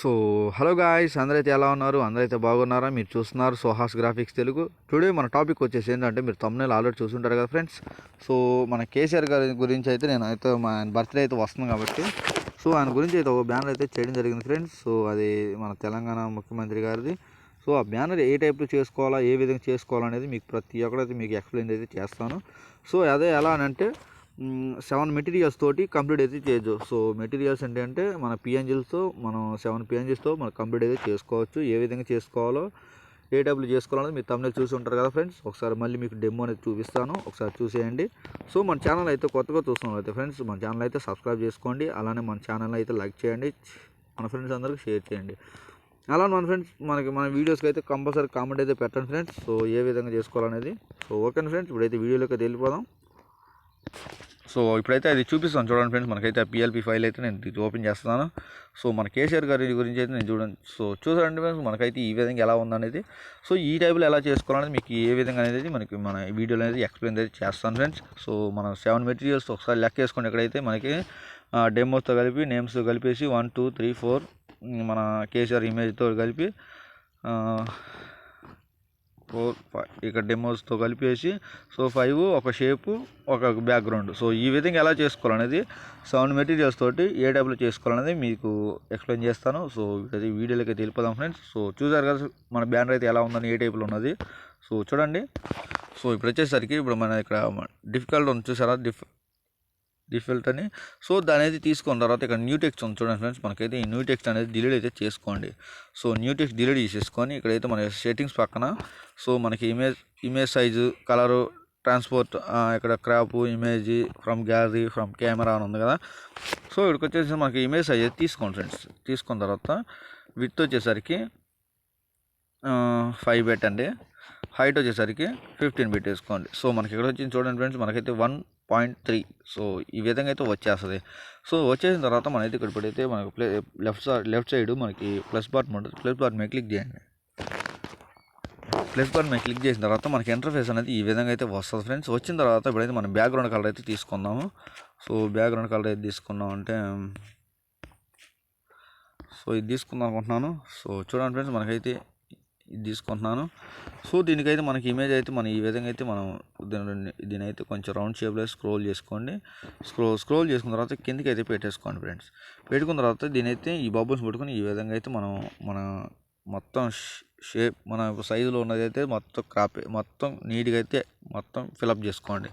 So hello guys అందరైతే ఎలా ఉన్నారు? అందరైతే బాగున్నారా? మీరు చూస్తున్నారు సోహాస్ గ్రాఫిక్స్ తెలుగు. టుడే మన టాపిక్ వచ్చేసి ఏంటంటే మీరు తమ్ముళ్ళు ఆల్రెడీ చూసుంటారు కదా ఫ్రెండ్స్ సో మన కేసీఆర్ గారి గురించి అయితే నేను అయితే మా ఆయన బర్త్డే అయితే వస్తుంది కాబట్టి సో ఆయన గురించి అయితే ఒక బ్యానర్ అయితే చేయడం జరిగింది ఫ్రెండ్స్ సో అది మన తెలంగాణ ముఖ్యమంత్రి గారిది. సో ఆ బ్యానర్ ఏ టైప్లో చేసుకోవాలా ఏ విధంగా చేసుకోవాలనేది మీకు ప్రతి ఒక్కడైతే మీకు ఎక్స్ప్లెయిన్ అయితే చేస్తాను. సో అదే ఎలా అని అంటే సెవెన్ మెటీరియల్స్ తోటి కంప్లీట్ అయితే చేయొచ్చు. సో మెటీరియల్స్ ఏంటంటే మన పిఎన్జిల్స్తో మనం సెవెన్ పిఎన్జిల్స్తో మనం కంప్లీట్ అయితే చేసుకోవచ్చు. ఏ విధంగా చేసుకోవాలో ఏ టైప్లో చేసుకోవాలనేది మీరు తమిళ చూసి ఉంటారు కదా ఫ్రెండ్స్ ఒకసారి మళ్ళీ మీకు డెమో అనేది చూపిస్తాను. ఒకసారి చూసేయండి. సో మన ఛానల్ అయితే కొత్తగా చూస్తున్నాం అయితే ఫ్రెండ్స్ మన ఛానల్ అయితే సబ్స్క్రైబ్ చేసుకోండి. అలానే మన ఛానల్ అయితే లైక్ చేయండి. మన ఫ్రెండ్స్ అందరికి షేర్ చేయండి. అలా మన ఫ్రెండ్స్ మనకి మన వీడియోస్కి అయితే కంపల్సరీ కామెంట్ అయితే పెట్టండి ఫ్రెండ్స్ సో ఏ విధంగా చేసుకోవాలనేది. సో ఓకే ఫ్రెండ్స్ ఇప్పుడైతే వీడియోలోకి అయితే వెళ్ళిపోదాం. సో ఇప్పుడైతే అది చూపిస్తాను. చూడండి ఫ్రెండ్స్ మనకైతే ఆ పిఎల్పి ఫైల్ అయితే నేను ఇది ఓపెన్ చేస్తున్నాను. సో మన కేసీఆర్ గారి గురించి అయితే నేను చూడండి. సో చూసారండి ఫ్రెండ్స్ మనకైతే ఈ విధంగా ఎలా ఉందనేది. సో ఈ టైప్లో ఎలా చేసుకోవాలనేది మీకు ఏ విధంగా అనేది మనకి మన వీడియోలో అనేది ఎక్స్ప్లెయిన్ అయితే చేస్తాను ఫ్రెండ్స్. సో మన సెవెన్ మెటీరియల్స్ ఒకసారి లెక్క వేసుకోండి ఎక్కడైతే మనకి డెమోస్తో కలిపి నేమ్స్తో కలిపేసి వన్ టూ త్రీ ఫోర్ మన కేసీఆర్ ఇమేజ్తో కలిపి ఫోర్ ఫైవ్ ఇక్కడ డెమోస్తో కలిపేసి సో ఫైవ్ ఒక షేపు ఒక బ్యాక్గ్రౌండ్ సో ఈ విధంగా ఎలా చేసుకోవాలనేది సౌండ్ మెటీరియల్స్ తోటి ఏ టైప్లో చేసుకోవాలనేది మీకు ఎక్స్ప్లెయిన్ చేస్తాను. సో అది వీడియోలకి అయితే ఫ్రెండ్స్ సో చూసారు కదా మన బ్యానర్ అయితే ఎలా ఉందని ఏ టైప్లో ఉన్నది. సో చూడండి. సో ఇప్పుడు వచ్చేసరికి ఇప్పుడు మన ఇక్కడ డిఫికల్ట్ ఉంది చూసారా? డిఫ్ డిఫికల్ట్ అని. సో దాని అయితే తీసుకున్న తర్వాత ఇక్కడ న్యూ టెక్స్ట్ ఉంది చూడండి ఫ్రెండ్స్. మనకైతే ఈ న్యూ టెక్స్ట్ అనేది డిలీట్ అయితే చేసుకోండి. సో న్యూ టెక్స్ట్ డిలీట్ చేసేసుకొని ఇక్కడైతే మన సెట్టింగ్స్ పక్కన. సో మనకి image image size colour transport ఇక్కడ crop image from gallery from camera అని ఉంది కదా. సో ఇక్కడికి వచ్చేసి మనకి ఇమేజ్ సైజ్ అయితే తీసుకోండి ఫ్రెండ్స్. తీసుకున్న తర్వాత విత్ వచ్చేసరికి ఫైవ్ పెట్టండి హైట్ వచ్చేసరికి ఫిఫ్టీన్ పెట్టేసుకోండి సో మనకి ఇక్కడ వచ్చింది చూడండి ఫ్రెండ్స్. మనకైతే వన్ పాయింట్ త్రీ. సో ఈ విధంగా అయితే వచ్చేస్తుంది. సో వచ్చేసిన తర్వాత మనైతే ఇక్కడ ఇప్పుడైతే మనకు play left side left side మనకి ప్లస్ బటన్ ఉంటుంది. ప్లస్ బటన్ మీద క్లిక్ చేయండి. ప్లస్ బటన్ మీద క్లిక్ చేసిన తర్వాత మనకి ఇంటర్ఫేస్ అనేది ఈ విధంగా అయితే వస్తుంది ఫ్రెండ్స్. వచ్చిన తర్వాత ఇప్పుడైతే మనం బ్యాక్గ్రౌండ్ కలర్ అయితే తీసుకుందాము. సో బ్యాక్గ్రౌండ్ కలర్ అయితే తీసుకున్నాం అంటే సో ఇది తీసుకుందాం అనుకుంటున్నాను. సో చూడండి ఫ్రెండ్స్ మనకైతే తీసుకుంటున్నాను. సో దీనికైతే మనకి ఇమేజ్ అయితే మనం ఈ విధంగా అయితే మనం దీని దీని అయితే కొంచెం రౌండ్ షేప్లో స్క్రోల్ చేసుకోండి. స్క్రో స్క్రోల్ చేసుకున్న తర్వాత కిందకి అయితే పెట్టేసుకోండి ఫ్రెండ్స్ పెట్టుకున్న తర్వాత దీని అయితే ఈ బబుల్స్ పెట్టుకుని ఈ విధంగా అయితే మనం మన మొత్తం షేప్ మన సైజులో ఉన్నది అయితే మొత్తం క్రాప్ మొత్తం నీట్గా అయితే మొత్తం ఫిలప్ చేసుకోండి.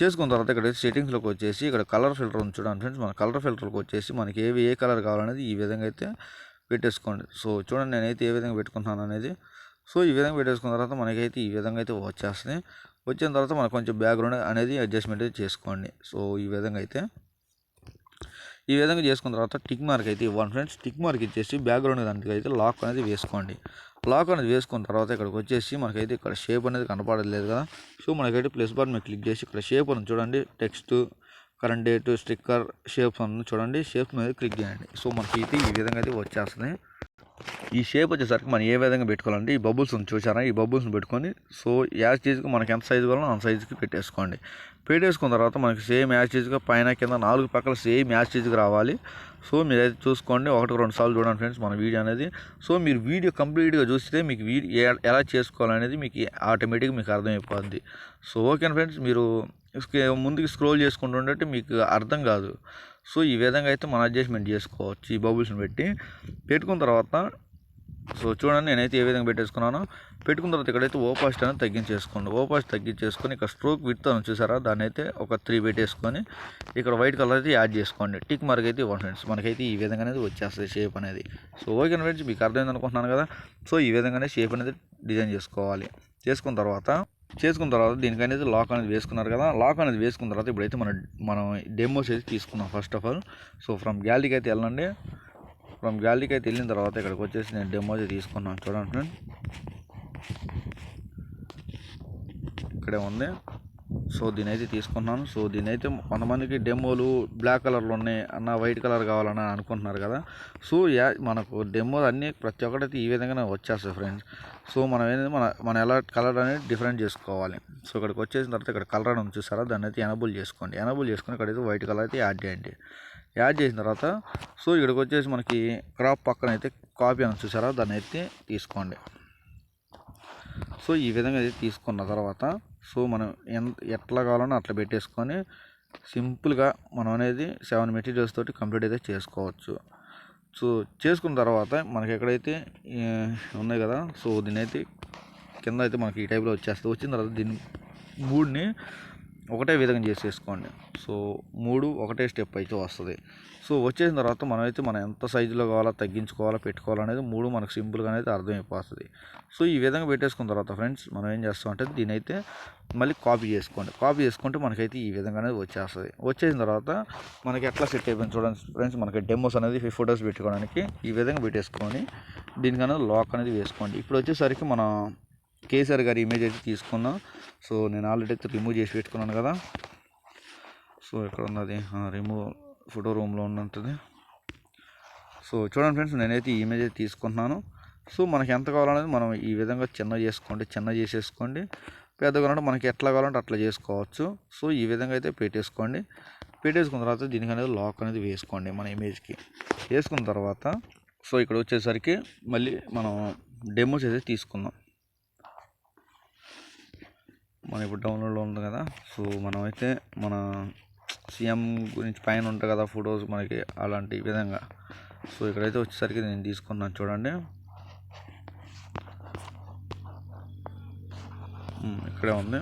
చేసుకున్న తర్వాత ఇక్కడ సెట్టింగ్స్లోకి వచ్చేసి ఇక్కడ కలర్ ఫిల్టర్ ఉంది చూడండి ఫ్రెండ్స్ మన కలర్ ఫిల్టర్కి వచ్చేసి మనకి ఏవి ఏ కలర్ కావాలనేది ఈ విధంగా అయితే పెట్టేసుకోండి. సో చూడండి నేనైతే ఏ విధంగా పెట్టుకుంటున్నాను అనేది. సో ఈ విధంగా పెట్టేసుకున్న తర్వాత మనకైతే ఈ విధంగా అయితే వచ్చేస్తుంది. వచ్చిన తర్వాత మనకు కొంచెం బ్యాక్గ్రౌండ్ అనేది అడ్జస్ట్మెంట్ అయితే చేసుకోండి. సో ఈ విధంగా అయితే. ఈ విధంగా చేసుకున్న తర్వాత టిక్ మార్క్ అయితే ఇవ్వండి ఫ్రెండ్స్. టిక్ మార్క్ ఇచ్చేసి బ్యాక్గ్రౌండ్ దానికి అయితే లాక్ అనేది వేసుకోండి. లాక్ అనేది వేసుకున్న తర్వాత ఇక్కడికి వచ్చేసి మనకైతే ఇక్కడ షేప్ అనేది కనపడలేదు కదా. సో మనకైతే ప్లస్ బార్ మీద క్లిక్ చేసి ఇక్కడ షేప్ అని చూడండి. Text current date sticker shapes అన్నీ చూడండి. షేప్స్ మీద క్లిక్ చేయండి. సో మనకి అయితే ఈ విధంగా అయితే వచ్చేస్తుంది ఈ షేప్ వచ్చేసరికి మనం ఏ విధంగా పెట్టుకోవాలంటే ఈ బబుల్స్ చూసారా? ఈ బబుల్స్ని పెట్టుకొని సో యాజ్ చేజ్కి మనకి ఎంత సైజు కావాలో అంత సైజుకి పెట్టేసుకోండి. పెట్టేసుకున్న తర్వాత మనకి సేమ్ యాజ్ చేజ్గా పైన కింద నాలుగు పక్కల సేమ్ యాజ్ చేజ్కి రావాలి. సో మీరైతే చూసుకోండి. ఒకటి రెండు సార్లు చూడండి ఫ్రెండ్స్ మన వీడియో అనేది. సో మీరు వీడియో కంప్లీట్గా చూస్తే మీకు వీడియో ఎలా చేసుకోవాలనేది మీకు ఆటోమేటిక్గా మీకు అర్థమైపోద్ది. So okay friends? మీరు ముందుకు స్క్రోల్ చేసుకుంటుంటే మీకు అర్థం కాదు. సో ఈ విధంగా అయితే మనం అడ్జస్ట్మెంట్ చేసుకోవచ్చు. ఈ బబుల్స్ని పెట్టి పెట్టుకున్న తర్వాత సో చూడండి నేనైతే ఏ విధంగా పెట్టేసుకున్నానో. పెట్టుకున్న తర్వాత ఇక్కడైతే ఓపాస్ట్ అనేది తగ్గించేసుకోండి. ఓపాస్ట్ తగ్గించేసుకొని ఇక్కడ స్ట్రోక్ విత్ అని చూసారా? దాన్ని అయితే ఒక త్రీ పెట్టేసుకొని ఇక్కడ వైట్ కలర్ అయితే యాడ్ చేసుకోండి. టిక్ మార్క్ అయితే ఇవ్వండి ఫ్రెండ్స్. మనకైతే ఈ విధంగా అనేది వచ్చేస్తుంది షేప్ అనేది. సో ఓకే ఫ్రెండ్స్ మీకు అర్థమైంది అనుకుంటున్నాను కదా. సో ఈ విధంగానే షేప్ అనేది డిజైన్ చేసుకోవాలి. చేసుకున్న తర్వాత చేసుకున్న తర్వాత దీనికి అనేది లాక్ అనేది వేసుకున్నారు కదా లాక్ అనేది వేసుకున్న తర్వాత ఇప్పుడైతే మనం మనం డెమోస్ అయితే తీసుకున్నాం first of all so from గ్యాలరీకి అయితే వెళ్ళండి. ఫ్రమ్ గ్యాలరీకి అయితే వెళ్ళిన తర్వాత ఇక్కడికి వచ్చేసి నేను డెమో అయితే తీసుకున్నాను. చూడండి ఫ్రెండ్ ఇక్కడే ఉంది. సో దీని అయితే తీసుకున్నాను. సో దీని అయితే కొంతమందికి డెమోలు బ్లాక్ కలర్లో ఉన్నాయి అన్న వైట్ కలర్ కావాలని అనుకుంటున్నారు కదా. సో యా మనకు డెమోలు అన్నీ ప్రతి ఒక్కటి ఈ విధంగానే వచ్చేస్తాయి ఫ్రెండ్స్. సో మనం ఏంటంటే మన మన ఎలా కలర్ అనేది డిఫరెంట్ చేసుకోవాలి. సో ఇక్కడికి వచ్చేసిన తర్వాత ఇక్కడ కలర్ అని చూసారా? దాన్ని అయితే ఎనబుల్ చేసుకోండి. ఎనబుల్ చేసుకొని ఇక్కడైతే వైట్ కలర్ అయితే యాడ్ చేయండి. యాడ్ చేసిన తర్వాత సో ఇక్కడికి వచ్చేసి మనకి క్రాప్ పక్కన అయితే కాపీ అని చూసారా? దాన్ని అయితే తీసుకోండి. సో ఈ విధంగా అయితే తీసుకున్న తర్వాత సో మనం ఎంత ఎట్లా కావాలన్నా అట్లా పెట్టేసుకొని సింపుల్గా మనం అనేది సెవెన్ మెటీరియల్స్ తోటి కంప్లీట్ అయితే చేసుకోవచ్చు. సో చేసుకున్న తర్వాత మనకి ఎక్కడైతే ఉన్నాయి కదా సో దీని అయితే కింద అయితే మనకి ఈ టైప్లో వచ్చేస్తుంది. వచ్చిన తర్వాత దీన్ని మూడ్ని ఒకటే విధంగా చేసేసుకోండి. సో మూడు ఒకటే స్టెప్ అయితే వస్తుంది. సో వచ్చేసిన తర్వాత మనమైతే మనం ఎంత సైజులో కావాలా తగ్గించుకోవాలా పెట్టుకోవాలనేది మూడు మనకు సింపుల్గా అనేది అర్థమైపోతుంది. సో ఈ విధంగా పెట్టేసుకున్న తర్వాత ఫ్రెండ్స్ మనం ఏం చేస్తామంటే దీని అయితే మళ్ళీ కాపీ చేసుకోండి. కాపీ చేసుకుంటే మనకైతే ఈ విధంగా అనేది వచ్చేస్తుంది. వచ్చేసిన తర్వాత మనకి ఎట్లా సెట్ అయిపోయింది చూడండి ఫ్రెండ్స్ మనకి డెమోస్ అనేది ఫోటోస్ పెట్టుకోవడానికి ఈ విధంగా పెట్టేసుకొని దీనికనేది లాక్ అనేది వేసుకోండి. ఇప్పుడు వచ్చేసరికి మన కేసీఆర్ గారి ఇమేజ్ అయితే తీసుకున్నాం సో నేను ఆల్రెడీ అయితే రిమూవ్ చేసి పెట్టుకున్నాను కదా. సో ఇక్కడ ఉన్నది రిమూవ్ ఫోటో రూమ్లో ఉన్నది. సో చూడండి ఫ్రెండ్స్ నేనైతే ఈ ఇమేజ్ అయితే తీసుకుంటున్నాను. సో మనకి ఎంత కావాలనేది మనం ఈ విధంగా చిన్న చేసుకోండి చిన్న చేసేసుకోండి. పెద్దగా కావాలంటే మనకి ఎట్లా కావాలంటే అట్లా చేసుకోవచ్చు. సో ఈ విధంగా అయితే పెట్టేసుకోండి. పెట్టేసుకున్న తర్వాత దీనికి అనేది లాక్ అనేది వేసుకోండి మన ఇమేజ్కి వేసుకున్న తర్వాత సో ఇక్కడ వచ్చేసరికి మళ్ళీ మనం డెమోస్ అయితే తీసుకుందాం. మన ఇప్పుడు డౌన్లోడ్లో ఉంది కదా. సో మనమైతే మన సీఎం గురించి పైన ఉంటాయి కదా ఫొటోస్ మనకి అలాంటి విధంగా. సో ఇక్కడైతే వచ్చేసరికి నేను తీసుకున్నాను చూడండి. Hmm, ఇక్కడే ఉంది.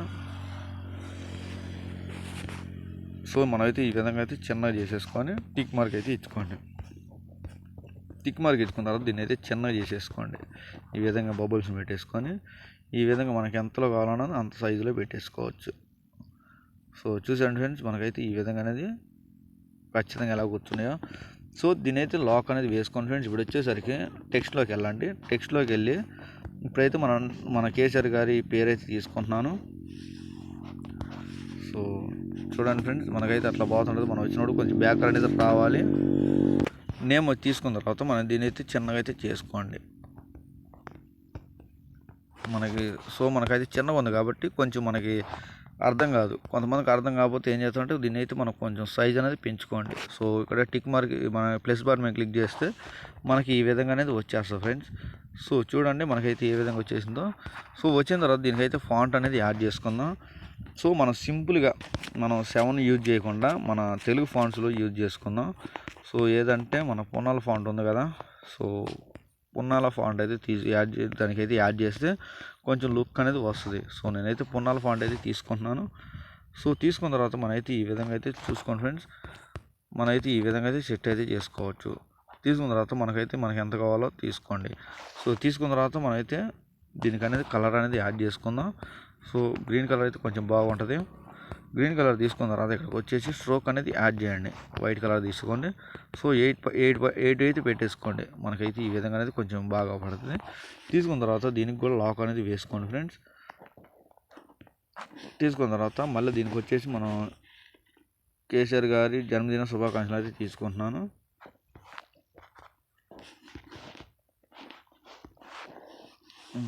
సో మనమైతే ఈ విధంగా అయితే చిన్నగా చేసేసుకొని టిక్ మార్క్ అయితే ఇచ్చుకోండి. టిక్ మార్క్ ఇచ్చుకున్న తర్వాత దీన్ని అయితే చిన్నగా చేసేసుకోండి. ఈ విధంగా బబుల్స్ పెట్టేసుకొని ఈ విధంగా మనకి ఎంతలో కావాలన్నా అంత సైజులో పెట్టేసుకోవచ్చు. సో చూసాను ఫ్రెండ్స్ మనకైతే ఈ విధంగా అనేది ఖచ్చితంగా ఎలా కూర్చున్నాయో సో దీని అయితే లాక్ అనేది వేసుకోండి ఫ్రెండ్స్. ఇప్పుడు వచ్చేసరికి టెక్స్ట్లోకి వెళ్ళండి. టెక్స్ట్లోకి వెళ్ళి ఇప్పుడైతే మనం మన కేసీఆర్ గారి పేరు అయితే తీసుకుంటున్నాను. సో చూడండి ఫ్రెండ్స్ మనకైతే అట్లా బాగుంటుంది మనం వచ్చినప్పుడు కొంచెం బ్యాక్ అనేది రావాలి. నేమ్ వచ్చి తీసుకున్న తర్వాత మనం దీని అయితే చిన్నగా అయితే చేసుకోండి. మనకి సో మనకైతే చిన్నగా ఉంది కాబట్టి కొంచెం మనకి అర్థం కాదు. కొంతమందికి అర్థం కాకపోతే ఏం చేస్తామంటే దీన్ని అయితే మనం కొంచెం సైజ్ అనేది పెంచుకోండి. సో ఇక్కడ టిక్ మార్క్ మన ప్లస్ బార్ మీద క్లిక్ చేస్తే మనకి ఈ విధంగా అనేది వచ్చేస్తుంది ఫ్రెండ్స్. సో చూడండి మనకైతే ఏ విధంగా వచ్చేసిందో. సో వచ్చిన తర్వాత దీనికైతే ఫాంట్ అనేది యాడ్ చేసుకుందాం. సో మనం సింపుల్గా మనం సెవెన్ యూజ్ చేయకుండా మన తెలుగు ఫాంట్స్లో యూజ్ చేసుకుందాం. సో ఏదంటే మన పున్నాల ఫాంట్ ఉంది కదా సో పున్నాల ఫాంట్ అయితే తీసి యాడ్ దానికైతే యాడ్ చేస్తే కొంచెం లుక్ అనేది వస్తుంది. సో నేనైతే పున్నాల ఫాంట్ అయితే తీసుకుంటున్నాను. సో తీసుకున్న తర్వాత మనైతే ఈ విధంగా అయితే చూసుకోండి ఫ్రెండ్స్. మనైతే ఈ విధంగా అయితే సెట్ అయితే చేసుకోవచ్చు. తీసుకున్న తర్వాత మనకైతే మనకి ఎంత కావాలో తీసుకోండి. సో తీసుకున్న తర్వాత మనమైతే దీనికి అనేది కలర్ అనేది యాడ్ చేసుకుందాం. సో గ్రీన్ కలర్ అయితే కొంచెం బాగుంటుంది. గ్రీన్ కలర్ తీసుకున్న తర్వాత ఇక్కడికి వచ్చేసి స్ట్రోక్ అనేది యాడ్ చేయండి. వైట్ కలర్ తీసుకోండి. సో ఎయిట్ ఎయిట్ ఎయిట్ అయితే పెట్టేసుకోండి. మనకైతే ఈ విధంగా అనేది కొంచెం బాగా పడుతుంది. తీసుకున్న తర్వాత దీనికి కూడా లాక్ అనేది వేసుకోండి ఫ్రెండ్స్. తీసుకున్న తర్వాత మళ్ళీ దీనికి వచ్చేసి మనం కేసీఆర్ గారి జన్మదిన శుభాకాంక్షలు అయితే తీసుకుంటున్నాను.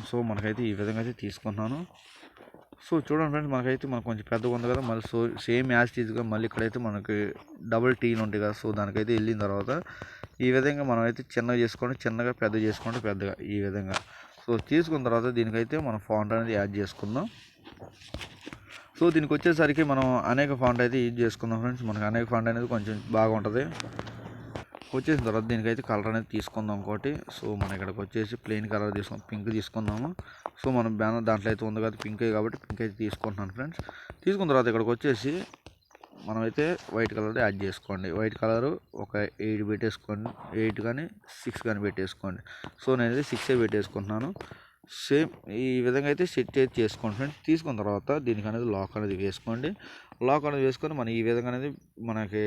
సో మనకైతే ఈ విధంగా అయితే తీసుకున్నాను సో చూడండి ఫ్రెండ్స్ మనకైతే మనకు కొంచెం పెద్దగా ఉంది కదా. మళ్ళీ సో సేమ్ యాజ్ టీజ్గా మళ్ళీ ఇక్కడైతే మనకి డబుల్ టీలు ఉంటాయి కదా. సో దానికైతే వెళ్ళిన తర్వాత ఈ విధంగా మనం అయితే చిన్నగా చేసుకోండి చిన్నగా పెద్ద చేసుకోండి పెద్దగా ఈ విధంగా. సో తీసుకున్న తర్వాత దీనికైతే మనం ఫాంట్ అనేది యాడ్ చేసుకుందాం. సో దీనికి వచ్చేసరికి మనం అనేక ఫాంట్ అయితే యూజ్ చేసుకుందాం ఫ్రెండ్స్. మనకి అనేక ఫాంట్ అనేది కొంచెం బాగుంటుంది. వచ్చేసిన తర్వాత దీనికైతే కలర్ అనేది తీసుకుందాం ఒకటి సో మన ఇక్కడికి వచ్చేసి ప్లెయిన్ కలర్ తీసుకుందాం. పింక్ తీసుకుందాము. సో మనం బ్యానర్ దాంట్లో అయితే ఉంది కదా పింక్ కాబట్టి పింక్ అయితే తీసుకుంటున్నాను ఫ్రెండ్స్ తీసుకున్న తర్వాత ఇక్కడికి వచ్చేసి మనమైతే వైట్ కలర్ యాడ్ చేసుకోండి. వైట్ కలర్ ఒక ఎయిట్ పెట్టేసుకోండి. ఎయిట్ కానీ సిక్స్ కానీ పెట్టేసుకోండి. సో నేనైతే సిక్సే పెట్టేసుకుంటున్నాను. సేమ్ ఈ విధంగా అయితే సెట్ అయితే చేసుకోండి ఫ్రెండ్స్ తీసుకున్న తర్వాత దీనికి అనేది లాక్ అనేది వేసుకోండి. లాక్ అనేది వేసుకొని మనం ఈ విధంగా అనేది మనకి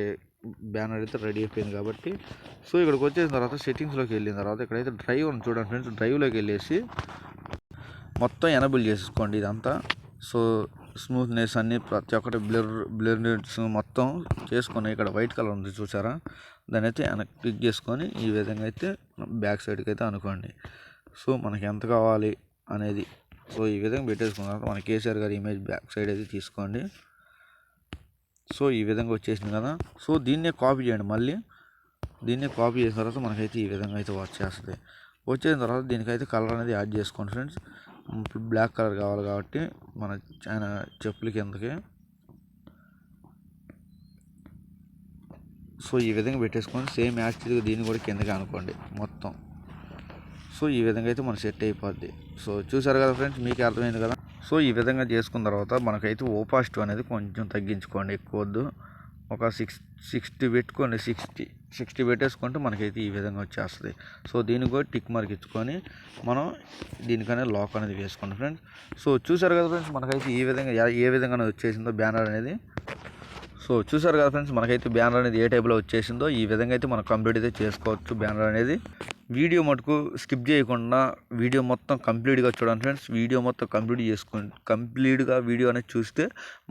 బ్యానర్ అయితే రెడీ అయిపోయింది కాబట్టి. సో ఇక్కడికి వచ్చేసిన తర్వాత సెట్టింగ్స్లోకి వెళ్ళిన తర్వాత ఇక్కడైతే డ్రైవ్ ఉంది చూడండి ఫ్రెండ్స్. డ్రైవ్లోకి వెళ్ళేసి మొత్తం ఎనబుల్ చేసుకోండి ఇదంతా. సో స్మూత్నెస్ అన్ని ప్రతి ఒక్కటి బ్లర్ బ్లర్నెస్ మొత్తం చేసుకొని ఇక్కడ వైట్ కలర్ ఉంది చూసారా? దాన్ని అయితే వెనక్కి క్లిక్ చేసుకొని ఈ విధంగా అయితే బ్యాక్ సైడ్కి అయితే అనుకోండి. సో మనకి ఎంత కావాలి అనేది. సో ఈ విధంగా పెట్టేసుకున్న తర్వాత మన కేసీఆర్ గారి ఇమేజ్ బ్యాక్ సైడ్ అయితే తీసుకోండి. సో ఈ విధంగా వచ్చేసింది కదా. సో దీన్నే కాపీ చేయండి మళ్ళీ. దీన్నే కాపీ చేసిన తర్వాత మనకైతే ఈ విధంగా అయితే వచ్చేస్తుంది వచ్చేసిన తర్వాత దీనికైతే కలర్ అనేది యాడ్ చేసుకోండి ఫ్రెండ్స్. బ్లాక్ కలర్ కావాలి కాబట్టి మన ఆయన చెప్పుల కిందకి. సో ఈ విధంగా పెట్టేసుకొని సేమ్ యాడ్ దీన్ని కూడా కిందకి అనుకోండి మొత్తం. సో ఈ విధంగా అయితే మన సెట్ అయిపోద్ది. సో చూసారు కదా ఫ్రెండ్స్ మీకు అర్థమైంది కదా. సో ఈ విధంగా చేసుకున్న తర్వాత మనకైతే ఓపాసిటివ్ అనేది కొంచెం తగ్గించుకోండి. ఎక్కువ వద్దు ఒక సిక్స్ సిక్స్టీ పెట్టుకోండి సిక్స్టీ సిక్స్టీ పెట్టేసుకుంటే మనకైతే ఈ విధంగా వచ్చేస్తుంది. సో దీనికి కూడా టిక్ మార్క్ ఇచ్చుకొని మనం దీనికనే లాక్ అనేది వేసుకోండి ఫ్రెండ్స్. సో చూసారు కదా ఫ్రెండ్స్ మనకైతే ఈ విధంగా ఏ విధంగా వచ్చేసిందో బ్యానర్ అనేది. సో చూసారు కదా ఫ్రెండ్స్ మనకైతే బ్యానర్ అనేది ఏ టైప్లో వచ్చేసిందో ఈ విధంగా అయితే మనం కంప్లీట్ అయితే చేసుకోవచ్చు బ్యానర్ అనేది. వీడియో మటుకు స్కిప్ చేయకుండా వీడియో మొత్తం కంప్లీట్గా చూడండి ఫ్రెండ్స్. వీడియో మొత్తం కంప్లీట్ చేసుకుని కంప్లీట్గా వీడియో అనేది చూస్తే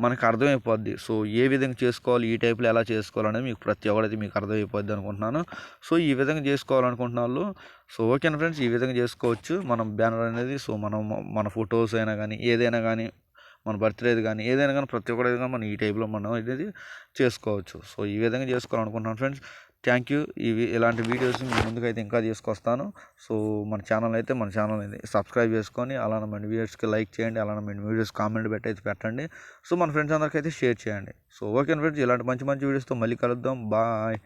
మనకు అర్థమైపోద్ది. సో ఏ విధంగా చేసుకోవాలి ఈ టైప్లో ఎలా చేసుకోవాలనేది మీకు ప్రతి ఒక్కడైతే మీకు అర్థమైపోద్ది అనుకుంటున్నాను. సో ఈ విధంగా చేసుకోవాలనుకుంటున్న వాళ్ళు సో ఓకేనా ఫ్రెండ్స్? ఈ విధంగా చేసుకోవచ్చు మనం బ్యానర్ అనేది. సో మనం మన ఫొటోస్ అయినా కానీ ఏదైనా కానీ మన బర్త్డేది కానీ ఏదైనా కానీ ప్రతి ఒక్కటి కానీ మనం ఈ టైప్లో మనం అనేది చేసుకోవచ్చు. సో ఈ విధంగా చేసుకోవాలనుకుంటున్నాను ఫ్రెండ్స్ థ్యాంక్ యూ ఇవి ఇలాంటి వీడియోస్ మీ ముందుకైతే ఇంకా తీసుకొస్తాను. సో మన ఛానల్ అయితే మన ఛానల్ అయితే సబ్స్క్రైబ్ చేసుకొని అలానే మన వీడియోస్కి లైక్ చేయండి అలానే మన వీడియోస్ కామెంట్ పెట్టి అయితే పెట్టండి. సో మన ఫ్రెండ్స్ అందరికైతే షేర్ చేయండి. సో ఓకే ఫ్రెండ్స్ ఇలాంటి మంచి మంచి వీడియోస్తో మళ్ళీ కలుద్దాం. బాయ్